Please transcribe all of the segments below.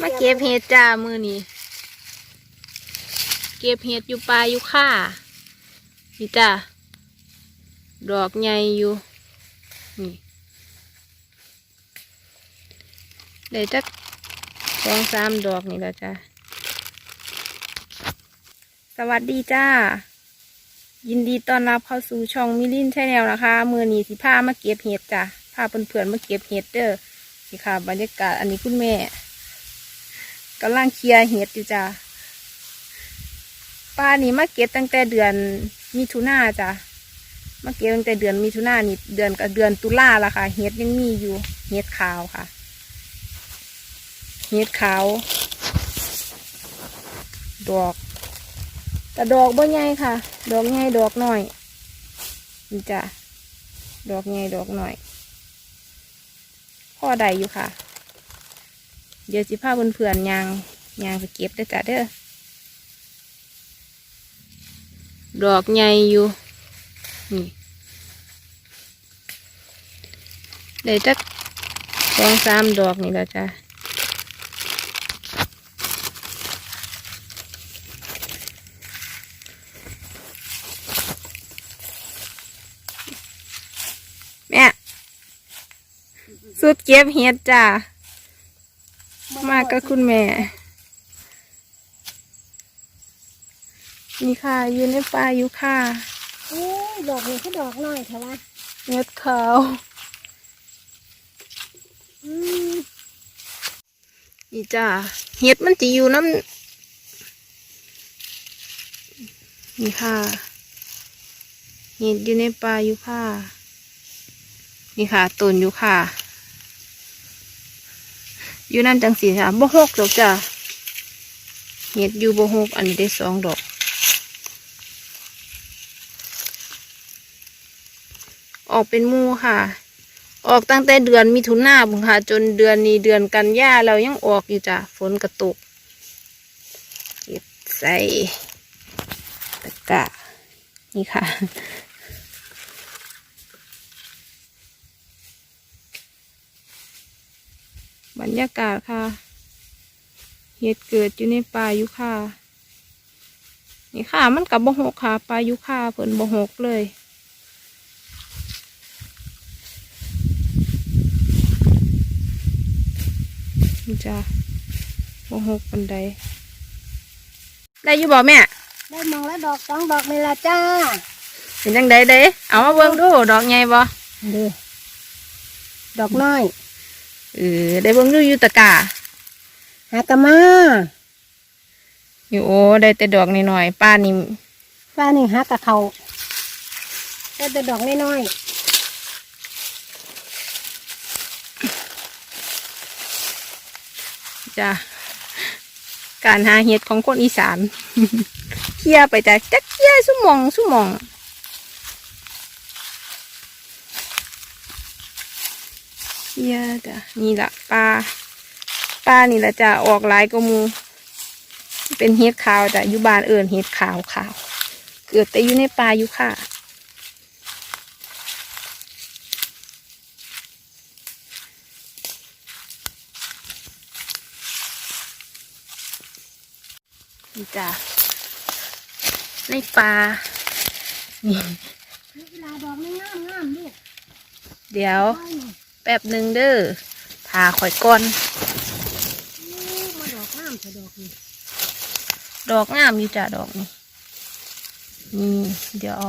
มาเก็บเห็ดจ้ามือนี้เก็บเห็ดอยู่ปลาอยู่ค่านี่จ้าดอกใหญ่อยู่นี่ได้จักสองสามดอกนี่แหละจ้าสวัสดีจ้า ยินดีต้อนรับเข้าสู่ช่องมิลินใช่แนวนะคะ มือนี้สิพามาเก็บเห็ดจ้ะพาเพื่อนๆมาเก็บเห็ดเด้อนี่ค่ะ บรรยากาศอันนี้คุณแม่ กำลังเคลียร์เห็ดอยู่จ้ะป้านี่มาเก็บตั้งแต่เดือนมิถุนาจ้ะมาเก็บตั้งแต่เดือนมิถุนานี่เดือนกับเดือนตุลาละค่ะเห็ดยังมีอยู่เห็ดขาวค่ะเห็ดขาว ดอกแต่ดอกบ่ใหญ่ค่ะ ดอกใหญ่ดอกน้อยนี่จ้ะดอกใหญ่ดอกหน้อยพ่อใดอยู่ค่ะ เดี๋ยวสิพาเพื่อนๆยางยางไปเก็บได้จ้ะเด้อดอกใหญ่อยู่นี่ได้จักสองสามดอกนี่แหละจ้ะแม่สุดเก็บเห็ดจ้า กับคุณแม่ นี่ค่ะอยู่ในป่าอยู่ค่ะโอ้ยดอกนี้ก็ดอกน้อยเถอะวะเห็ดขาวอืมนี่จ้าเห็ดมันจะอยู่น้ำนี่ค่ะเห็ดอยู่ในป่าอยู่ค่ะ นี่ค่ะต้นอยู่ค่ะ อยู่น้ำจังสีค่ะบ่หกดอกจ้าเห็ดอยู่บ่หกอันนี้ได้สองดอก ออกเป็นมูค่ะ ออกตั้งแต่เดือนมิถุนาบุงค่ะ จนเดือนนี้เดือนกันยาเรายังออกอยู่จ้ะฝนกระตุกเก็บใส่ตะกร้านี่ค่ะ บรรยากาศค่ะ เหตุเกิดอยู่ในป่ายุค่านี่ค่ะ มันกับบหกค่ะป่ายุค่าเพิ่นบหกเลยนี่จ้าบหกปันไดได้อยู่บ่แม่ ได้มองแล้วดอกสองดอกนี่ละจ้า เป็นจังไดเด้ เอามาเบิ่งดู ดอกใหญ่บ่ดูดอกน้อย เออได้เบิ่งดูอยู่ตะกร้าหากะมาอยู่โอ้ได้แต่ดอกน้อยๆป้านี่ฟ้านี่หากะเขาได้แต่ดอกน้อยจ้าการหาเห็ดของคนอีสานเคี่ยไปจ้ะจักเคี่ยสุหมองสุหมอง คี่ยจ้ะนี่ละปลาปลานี่ละจ้ะออกหลายก็มูเป็นเห็ดขาวจ้ะอยู่บ้านเอิญเห็ดขาวขาวเกิดแต่อยู่ในป่าอยู่ค่ะนี่จ้ะในป่านี่ๆนี่เวลาดอกไม่งามงามลูกเดี๋ยวน้อยนี่ แป๊บหนึ่งเด้อพาข่อยก่อนอู้มาดอกงามเถอะดอกนี่ดอกงามอยู่จ้ะดอกนี้นี่เดี๋ยวเอา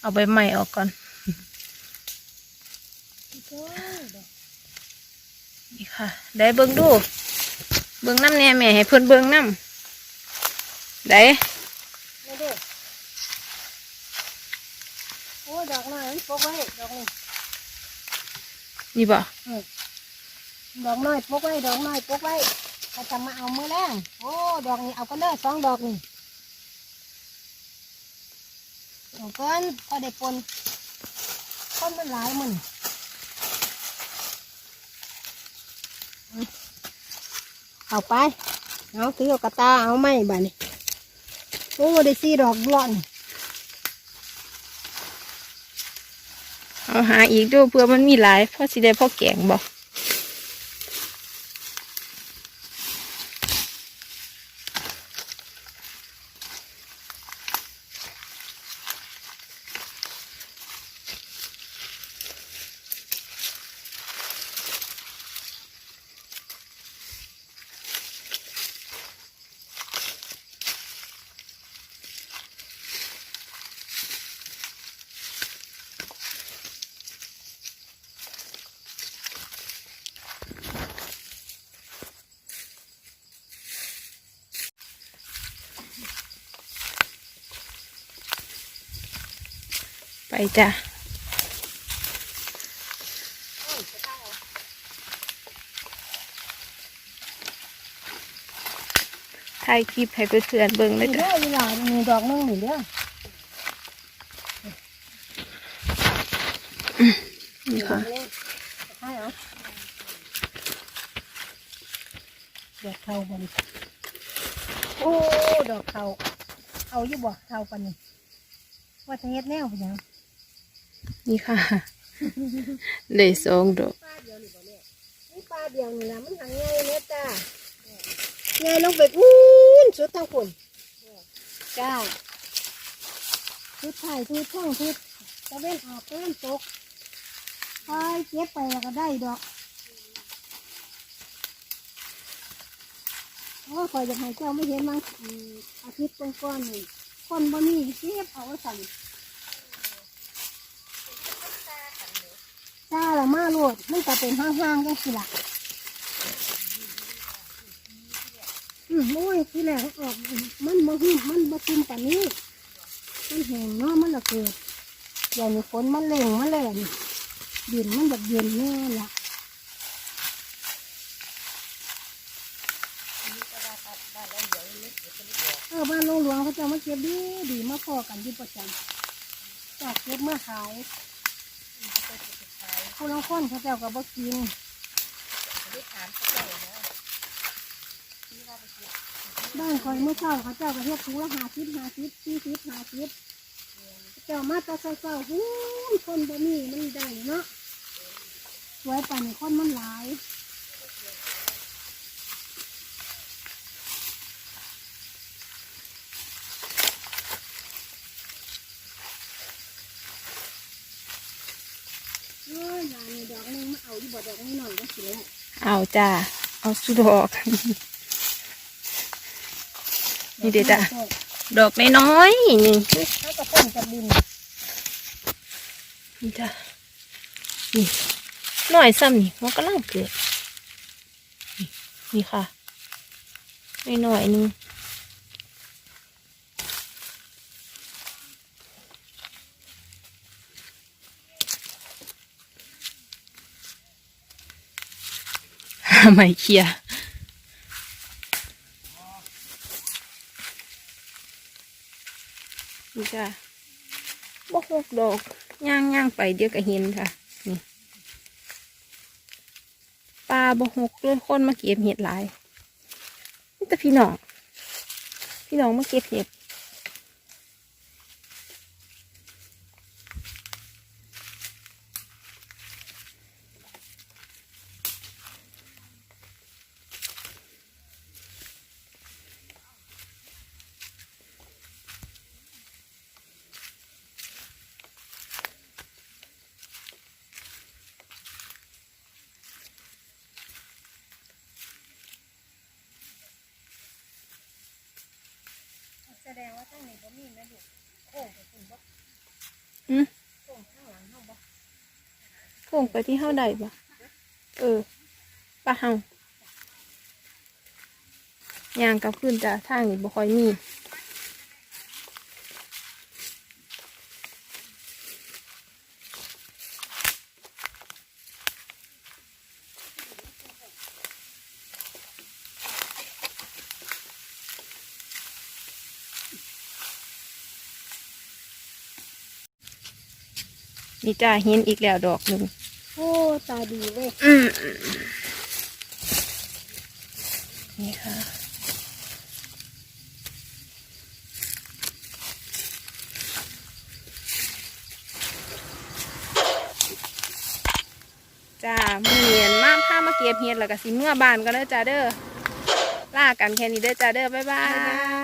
เอาใบใหม่ออกก่อนโอ้ยดอกนี่ค่ะ ได้เบิ้งดู เบิ้งน้ำแหน่แม่ให้เพื่อนเบิ้งน้ำได้ไม่ได้โอ้ยดอกน้อยมันปกไว้ดอกนี่ นี่บ่ดอกน้อยปกไว้ดอกน้อยปกไว้ถ้าจะมาเอามือแรงโอ้ดอกนี้เอาก็เลิกสองดอกนี่เอาก่อนพอได้ปนต้นมันหลายมันเอาไปเอาถือเอากระตาเอาไม้บ้านี่โอ้ได้สี่ดอกร้อน เอาหาอีกด้วยเพื่อมันมีหลายพ่อสิได้พ่อแกงบอก ไปจ้ะถ่ายคลิปให้เพื่อนๆเบิ่งเลยนี่จ้ะเด้ออีหลานมีดอกหนึงนี่เด้อนี่ค่ะใช่เหรอดอกเทาบนโอ้ ดอกเทาเอาอยู่บ่เทาปันนี่ว่าจะเฮ็ดแนวเป็นหยัง นี่ค่ะเลยสองดอกปลาเดียวนี่บ่แม่นี่ปลาเดียวนี่ล่ะมันหังใหญ่เด้อจ้าใหญ่ลงไปพูนสุดทางคนจ้าสุดท้ายสุดช่องสุดตะเวนออกตะเวนตกคอยเก็บไปแล้วก็ได้ดอกโอ้คอยจะให้เจ้าไม่เห็นมั้งอืมอาทิตย์ก่อนๆนี่คนบ่มีเก็บเอาไว้สั่น จ้าละมาโลดมันจะเป็นห้างๆจังสิล่ะอืมโอ้ยที่แรกออก มันบ่หึมมันบ่ตุ่มปานนี้ มันแห้งเนาะมันละเกิดอย่างนี้ฝนมันเล่งมันแรงดินมันแบบเย็นแน่ละเออบ้านหลวงหลวงเขาจะมาเก็บดีดีมาพอกันที่ประจำจากเก็บมื่อขาย คนละคนเขาเจ้าก็บ่กินบ้านคอยเมื่อเช้าเขาเจ้าก็เฮ็ดถุงละห้าสิบห้าสิบสี่สิบห้าสิบเจ้ามาตาเช้าๆหู้คนบ่มีมันได้เนาะสวยป่านนี้คนมันหลายเอ้ยงานนี้ ดอกหนึงมาเอาที่บ่ดอกนี้หน่อยก็สิแล้วเอาจ้าเอาสุดดอก นี่เด็ดจ้ะดอกน้อยๆหนึ่งเขาก็ต้นจะดินนี่จ้ะนี่น้อยซ้ำนี่มันกำลังเกิดนี่นี่ค่ะน้อยๆหนึง ไมเคียนี่จ้ะบกหกดอกย่างย่างไปเดี๋ยวก็เห็นค่ะ นี่ปลาบกหกเลยคนมาเก็บเห็ดหลายนี่แต่พี่น้อง พี่น้องมาเก็บเห็ด ดงว่าทั้งนี้บ่มีนะลูกโค้งไปคุณบ่อืมโค้งข้างหลังเฮาบ่พุ่งไปที่เฮาได้ปะเออปลาเฮาย่างกลับขึ้นจ้ะทางนี้บ่ค่อยมี นี่จ้าเห็นอีกแล้วดอกหนึ่งโอ้ตาดีเว้ยอืมนี่ค่ะจ้ามือเนียนมาพามาเก็บเห็ดแล้วก็สิเมื่อบานกันเด้อจ้าเด้อลากันแค่นี้เด้อจ้าเด้อบ๊ายบาย